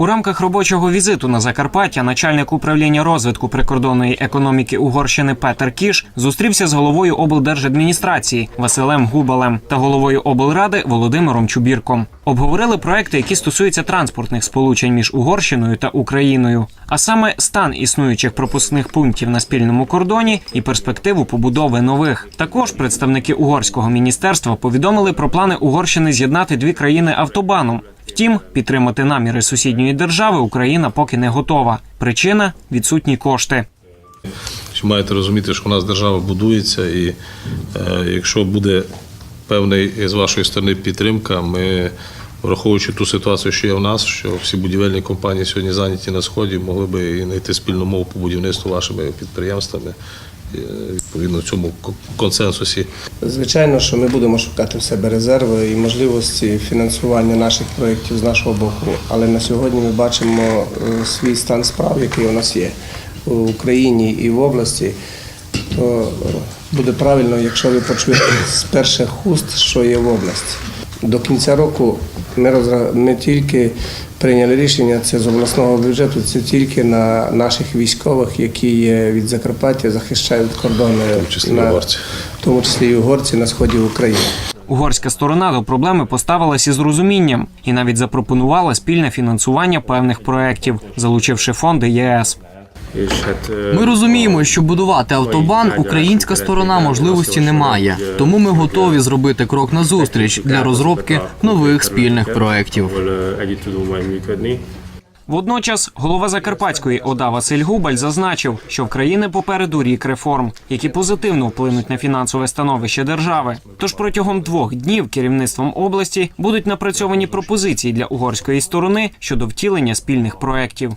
У рамках робочого візиту на Закарпаття начальник управління розвитку прикордонної економіки Угорщини Петер Кіш зустрівся з головою облдержадміністрації Василем Губалем та головою облради Володимиром Чубірком. Обговорили проекти, які стосуються транспортних сполучень між Угорщиною та Україною, а саме стан існуючих пропускних пунктів на спільному кордоні і перспективу побудови нових. Також представники угорського міністерства повідомили про плани Угорщини з'єднати дві країни автобаном. Втім, підтримати наміри сусідньої держави Україна поки не готова. Причина відсутні кошти. Маєте розуміти, що у нас держава будується, і е, якщо буде певний з вашої сторони підтримка, ми, враховуючи ту ситуацію, що є в нас, що всі будівельні компанії сьогодні зайняті на сході, могли би і знайти спільну мову по будівництву вашими підприємствами. Е, Відповідно, в цьому консенсусі Звичайно, що ми будемо шукати в себе резерви і можливості фінансування наших проєктів з нашого боку. Але на сьогодні ми бачимо е, свій стан справ, який у нас є в Україні і в області. То буде правильно, якщо ви почуєте з перших уст, що є в області. До кінця року ми, розра... ми тільки прийняли рішення це з обласного бюджету, це тільки на наших військових, які є від Закарпаття, захищають кордони, в тому числі і угорці. в тому числі і угорці на сході України. Угорська сторона до проблеми поставилася з розумінням і навіть запропонувала спільне фінансування певних проєктів, залучивши фонди ЄС. Ми розуміємо, що будувати автобан українська сторона можливості не має, тому ми готові зробити крок назустріч для розробки нових спільних проєктів. működni. Водночас голова Закарпатської ОДА Василь Губаль зазначив, що в країни попереду рік реформ, які позитивно вплинуть на фінансове становище держави. Тож протягом двох днів керівництвом області будуть напрацьовані пропозиції для угорської сторони щодо втілення спільних проєктів.